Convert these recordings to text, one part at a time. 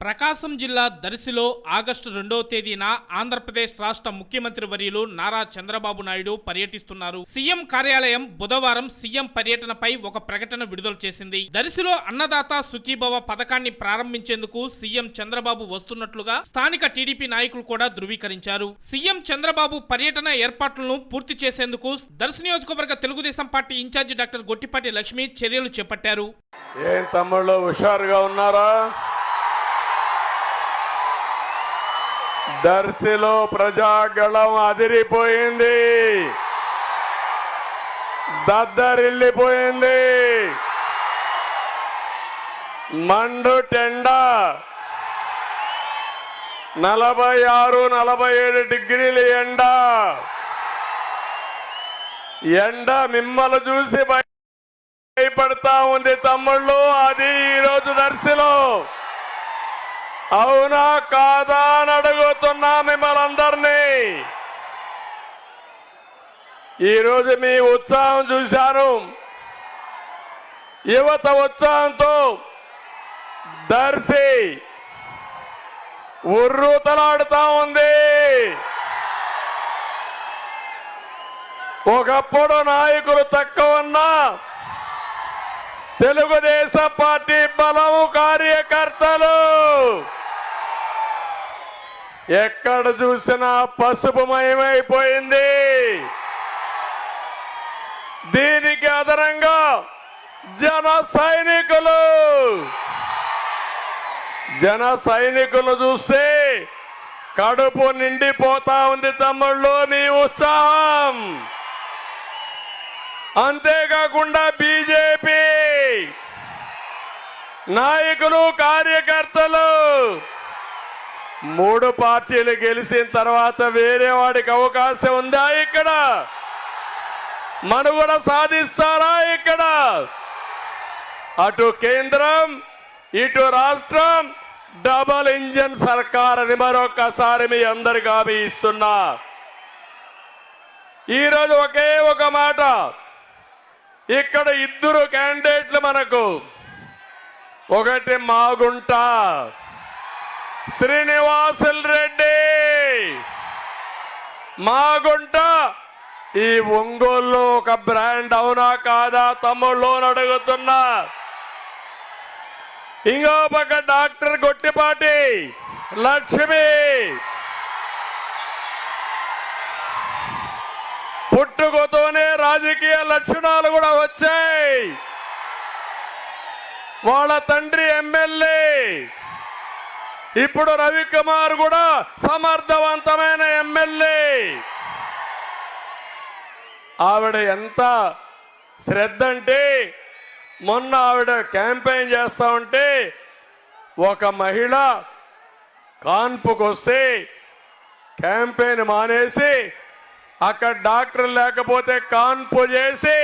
ప్రకాశం జిల్లా దర్శిలో ఆగస్టు రెండవ తేదీన ఆంధ్రప్రదేశ్ రాష్ట్ర ముఖ్యమంత్రి వర్యులు నారా చంద్రబాబు నాయుడు పర్యటిస్తున్నారు. సీఎం కార్యాలయం బుధవారం సీఎం పర్యటనపై ఒక ప్రకటన విడుదల చేసింది. దర్శిలో అన్నదాత సుఖీభవ పథకాన్ని ప్రారంభించేందుకు సీఎం చంద్రబాబు వస్తున్నట్లుగా స్థానిక టీడీపీ నాయకులు కూడా ధృవీకరించారు. సీఎం చంద్రబాబు పర్యటన ఏర్పాట్లను పూర్తి చేసేందుకు దర్శి నియోజకవర్గ Telugudesam party incharge doctor Gottipati Lakshmi చర్యలు చేపట్టారు. ఏం తమ్ముళ్ళు హుషారుగా ఉన్నారా? దర్శిలో ప్రజాగళం అదిరిపోయింది. దద్దరిల్లిపోయింది. మండు టెండ. నలభై ఆరు నలభై ఏడు డిగ్రీల ఎండ. ఎండ మిమ్మల్ని చూసి భయపడతా ఉంది తమ్ముళ్ళు. అది ఈరోజు దర్శిలో. అవునా కాదా అని అడుగుతున్నా మిమ్మల్ని అందరినీ ఈరోజు మీ ఉత్సాహం చూశాను యువత ఉత్సాహంతో దర్శి ఉర్రూతలాడుతా ఉంది. ఒకప్పుడు నాయకులు తక్కువ ఉన్నా తెలుగుదేశం పార్టీ బలము కార్యకర్తలు. ఎక్కడ చూసినా పసుపుమయమైపోయింది దీనికి అదనంగా జన సైనికులు. జన సైనికులు చూస్తే కడుపు నిండిపోతా ఉంది తమ్ముళ్ళు మీ ఉత్సాహం. అంతేకాకుండా బీజేపీ నాయకులు కార్యకర్తలు మూడు పార్టీలు గెలిచిన తర్వాత వేరే వాడికి అవకాశం ఉందా ఇక్కడ? మనుగడ సాధిస్తారా ఇక్కడ? అటు కేంద్రం ఇటు రాష్ట్రం డబల్ ఇంజన్ సర్కార్ అని మరొకసారి మీ అందరికి హామీ ఇస్తున్నా. ఈరోజు ఒకే ఒక మాట. ఇక్కడ ఇద్దరు క్యాండిడేట్లు మనకు. ఒకటి మాగుంటా. శ్రీనివాసులు రెడ్డి. మాగుంట ఈ ఒంగోలులో ఒక బ్రాండ్ అవునా కాదా తమ్ముళ్ళు అడుగుతున్నా. ఇంకో పక్క డాక్టర్ గొట్టిపాటి లక్ష్మి. పుట్టుకతోనే రాజకీయ లక్షణాలు కూడా వచ్చాయి. వాళ్ళ తండ్రి ఎమ్మెల్యే. ఇప్పుడు రవికుమార్ కూడా సమర్థవంతమైన ఎమ్మెల్యే. ఆవిడ ఎంత శ్రద్ధ అంటే మొన్న ఆవిడ క్యాంపెయిన్ చేస్తా ఉంటే ఒక మహిళ కాన్పుకు వస్తే క్యాంపెయిన్ మానేసి అక్కడ డాక్టర్ లేకపోతే కాన్పు చేసి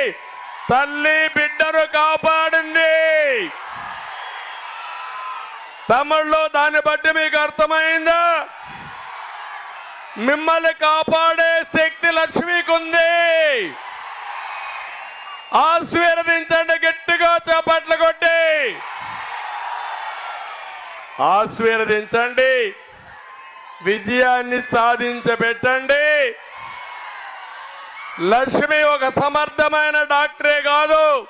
తల్లి బిడ్డను కాపాడింది. తమిళ్ళో దాన్ని బట్టి మీకు అర్థమైందా? మిమ్మల్ని కాపాడే శక్తి లక్ష్మికుంది. ఆశీర్వదించండి గట్టిగా చేపట్లు కొట్టి. ఆశీర్వదించండి విజయాన్ని సాధించబెట్టండి. లక్ష్మి ఒక సమర్థమైన డాక్టరే కాదు.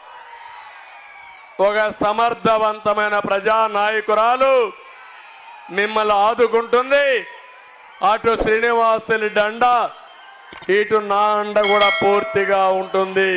ఒక సమర్థవంతమైన ప్రజా నాయకురాలు మిమ్మల్ని ఆదుకుంటుంది. అటు శ్రీనివాసుని దండ ఇటు నా అండ కూడా పూర్తిగా ఉంటుంది.